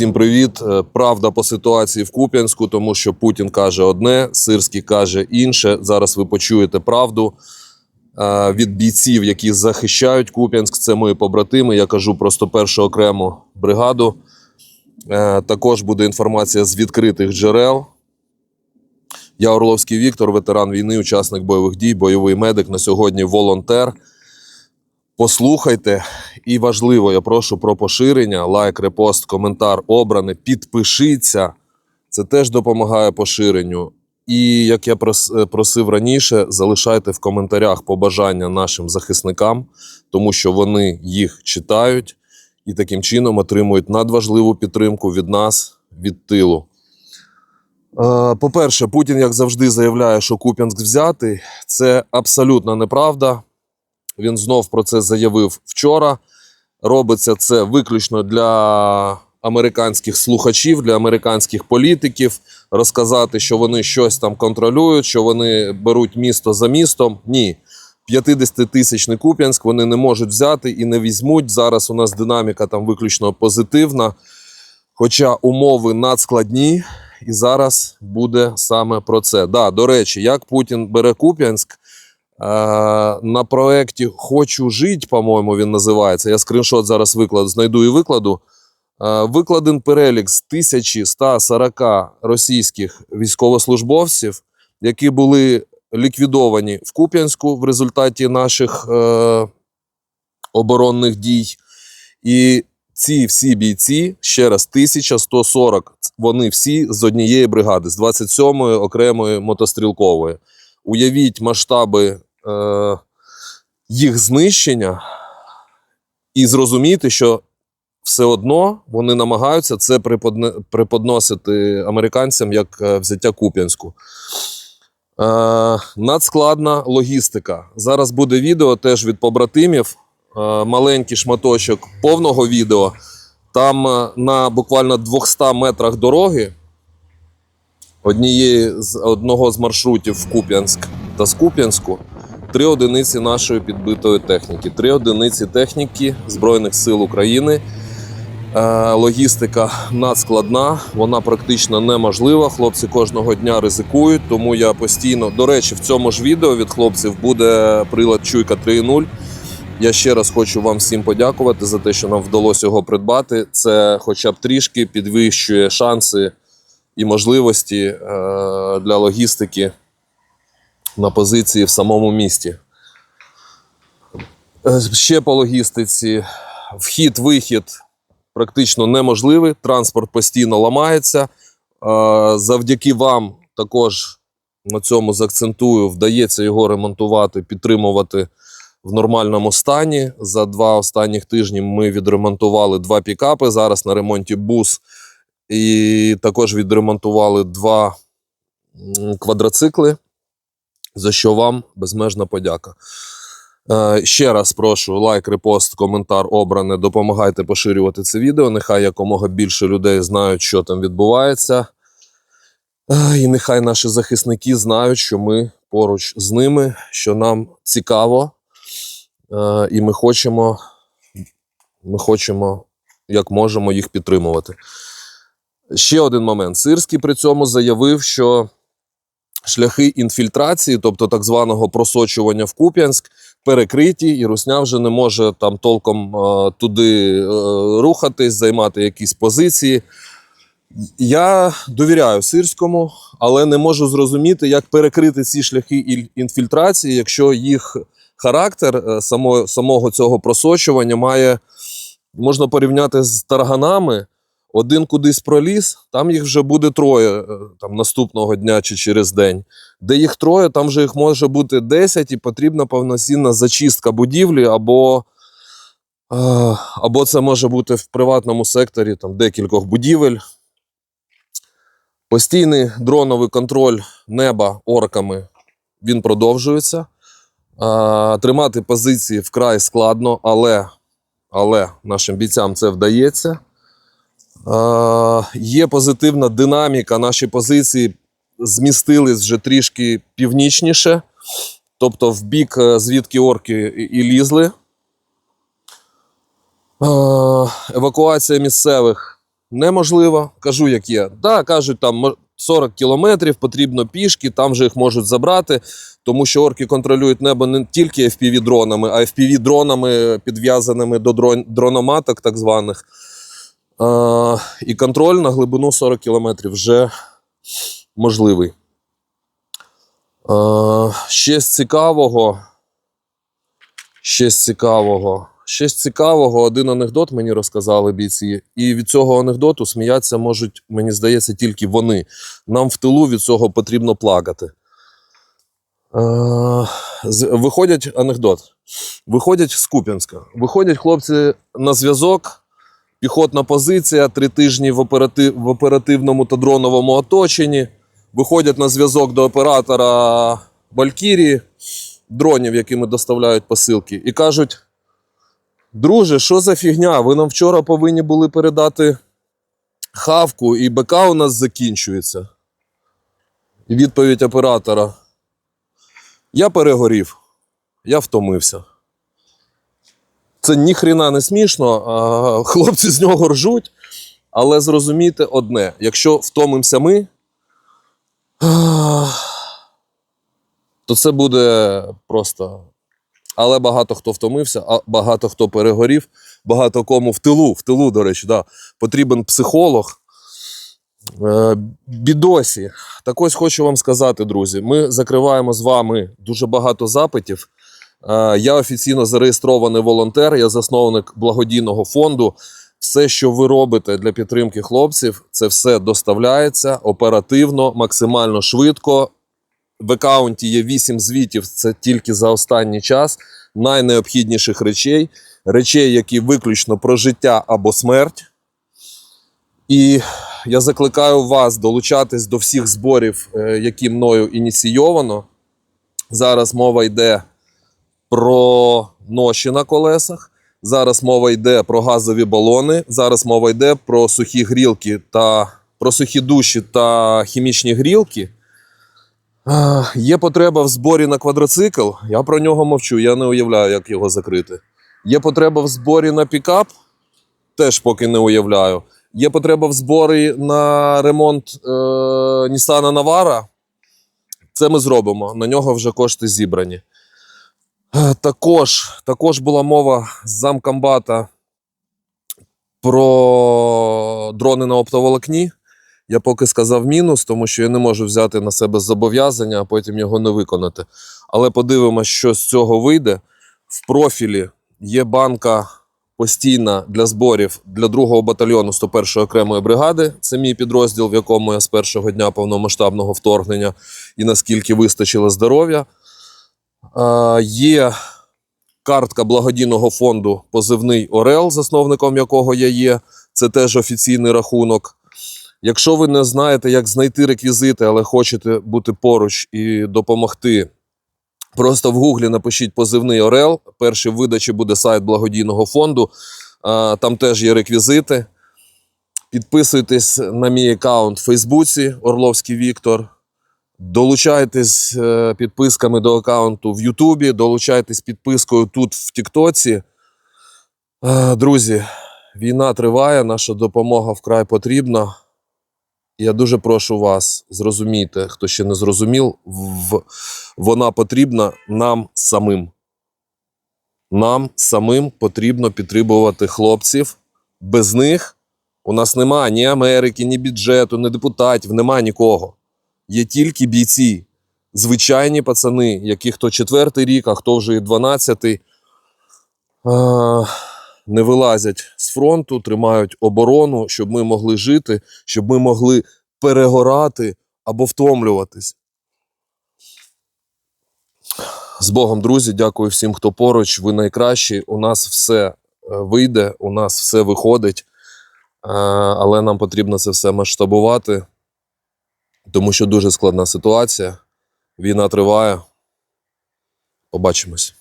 Всім привіт. Е, Правда по ситуації в Куп'янську, тому що Путін каже одне, Сирський каже інше. Зараз ви почуєте правду е, від бійців, які захищають Куп'янськ. Це мої побратими. Я кажу про 101 окрему бригаду. Е, Також буде інформація з відкритих джерел. Я Орловський Віктор, ветеран війни, учасник бойових дій, бойовий медик. На сьогодні волонтер. Послухайте, і важливо, я прошу про поширення, лайк, репост, коментар, обране, підпишіться. Це теж допомагає поширенню. І як я е, просив раніше, залишайте в коментарях побажання нашим захисникам, тому що вони їх читають і таким чином отримують надважливу підтримку від нас, від тилу. Е, По-перше, Путін, як завжди, заявляє, що Куп'янськ взятий. Це абсолютно неправда. Він знов про це заявив вчора. Робиться це виключно для американських слухачів, для американських політиків. Розказати, що вони щось там контролюють, що вони беруть місто за містом. Ні. 50-тисячний Куп'янськ вони не можуть взяти і не візьмуть. Зараз у нас динаміка там виключно позитивна. Хоча умови надскладні, і зараз буде саме про це. Да, до речі, як Путін бере Куп'янськ, на проєкті Хочу жити, по-моєму, він називається. Я скріншот зараз викладу, знайду і викладу. Е, Викладен перелік з 1140 російських військовослужбовців, які були ліквідовані в Куп'янську в результаті наших е, оборонних дій. І ці всі бійці, ще раз, 1140, вони всі з однієї бригади, з 27-ї окремої мотострілкової. Уявіть масштаби е, їх знищення і зрозуміти, що все одно вони намагаються це приподне, преподносити американцям як е, взяття Куп'янську. Е, надскладна логістика. Зараз буде відео теж від побратимів. Е, маленький шматочок повного відео. Там е, на буквально 200 метрах дороги однієї з одного з маршрутів в Куп'янськ та з Куп'янську три одиниці нашої підбитої техніки, три одиниці техніки Збройних сил України. Е, логістика надскладна, вона практично неможлива. Хлопці кожного дня ризикують, тому я постійно. До речі, в цьому ж відео від хлопців буде прилад Чуйка 3.0. Я ще раз хочу вам всім подякувати за те, що нам вдалося його придбати. Це хоча б трішки підвищує шанси і можливості е, для логістики на позиції в самому місті. Е, Ще по логістиці. Вхід-вихід практично неможливий. Транспорт постійно ламається. Е, Завдяки вам також на цьому заакцентую, вдається його ремонтувати, підтримувати в нормальному стані. За два останніх тижні ми відремонтували два пікапи. Зараз на ремонті бус. І також відремонтували два квадроцикли, за що вам безмежна подяка. Е, ще раз прошу лайк, репост, коментар обране. Допомагайте поширювати це відео. Нехай якомога більше людей знають, що там відбувається. Е, І нехай наші захисники знають, що ми поруч з ними, що нам цікаво, е, і ми хочемо, ми хочемо, як можемо, їх підтримувати. Ще один момент. Сирський при цьому заявив, що шляхи інфільтрації, тобто так званого просочування в Куп'янськ, перекриті, і Русня вже не може там толком е, туди е, рухатись, займати якісь позиції. Я довіряю Сирському, але не можу зрозуміти, як перекрити ці шляхи інфільтрації, якщо їх характер е, само, самого цього просочування має, можна порівняти з тарганами. Один кудись проліз, там їх вже буде троє е, там, наступного дня чи через день. Де їх троє, там вже їх може бути 10, і потрібна повноцінна зачистка будівлі, або, е, або це може бути в приватному секторі там, декількох будівель. Постійний дроновий контроль неба орками він продовжується. Е, Тримати позиції вкрай складно, але, але нашим бійцям це вдається. Е, є позитивна динаміка. Наші позиції змістились вже трішки північніше, тобто в бік, е, звідки орки і, лізли. Е, евакуація місцевих неможливо. Кажу, як є. Да, кажуть, там 40 кілометрів потрібно пішки, там же їх можуть забрати, тому що орки контролюють небо не тільки FPV-дронами, а FPV-дронами, підв'язаними до дрон- дрономаток, так званих. Е, і контроль на глибину 40 кілометрів вже можливий. Е, ще з цікавого. Ще з цікавого. Ще з цікавого, один анекдот мені розказали бійці, і від цього анекдоту сміятися можуть, мені здається, тільки вони. Нам в тилу від цього потрібно плакати. Е, виходять анекдот. Виходять з Куп'янська. Виходять хлопці на зв'язок, піхотна позиція, три тижні в, оператив, в оперативному та дроновому оточенні. Виходять на зв'язок до оператора Валькірії, дронів, якими доставляють посилки, і кажуть: Друже, що за фігня? Ви нам вчора повинні були передати хавку, і БК у нас закінчується. І відповідь оператора: Я перегорів, я втомився. Це ніхрена не смішно, хлопці з нього ржуть. Але зрозумійте одне: якщо втомимося ми, то це буде просто. Але багато хто втомився, а багато хто перегорів, багато кому в тилу, в тилу, до речі, да, потрібен психолог. Е, бідосі. Так ось хочу вам сказати, друзі. Ми закриваємо з вами дуже багато запитів. Е, Я офіційно зареєстрований волонтер, я засновник благодійного фонду. Все, що ви робите для підтримки хлопців, це все доставляється оперативно, максимально швидко. В аккаунті є 8 звітів, це тільки за останній час. Найнеобхідніших речей, речей, які виключно про життя або смерть. І я закликаю вас долучатись до всіх зборів, е, які мною ініційовано. Зараз мова йде про ноші на колесах. Зараз мова йде про газові балони. Зараз мова йде про сухі грілки та про сухі душі та хімічні грілки. Є потреба в зборі на квадроцикл. Я про нього мовчу, я не уявляю, як його закрити. Є потреба в зборі на пікап, теж поки не уявляю. Є потреба в зборі на ремонт е, Нісана Навара. Це ми зробимо. На нього вже кошти зібрані. Також, також була мова з замкомбата про дрони на оптоволокні. Я поки сказав мінус, тому що я не можу взяти на себе зобов'язання, а потім його не виконати. Але подивимось, що з цього вийде. В профілі є банка постійна для зборів для 2-го батальйону 101-ї окремої бригади. Це мій підрозділ, в якому я з першого дня повномасштабного вторгнення і наскільки вистачило здоров'я. Е, є картка благодійного фонду Позивний Орел, засновником якого я є. Це теж офіційний рахунок. Якщо ви не знаєте, як знайти реквізити, але хочете бути поруч і допомогти, просто в гуглі напишіть позивний Орел. Перший видачі буде сайт благодійного фонду. Там теж є реквізити. Підписуйтесь на мій аккаунт в Фейсбуці Орловський Віктор. Долучайтесь е, підписками до аккаунту в Ютубі, долучайтесь підпискою тут в Тіктоці. Е, Друзі, війна триває, наша допомога вкрай потрібна. Я дуже прошу вас, зрозумійте, хто ще не зрозумів, вона потрібна нам самим. Нам самим потрібно підтримувати хлопців. Без них у нас нема ні Америки, ні бюджету, ні депутатів, нема нікого. Є тільки бійці, звичайні пацани, яких хто четвертий рік, а хто вже і дванадцятий. Не вилазять з фронту, тримають оборону, щоб ми могли жити, щоб ми могли перегорати або втомлюватись. З Богом, друзі, дякую всім, хто поруч. Ви найкращі. У нас все е, вийде, у нас все виходить, Е, але нам потрібно це все масштабувати, тому що дуже складна ситуація. Війна триває. Побачимось.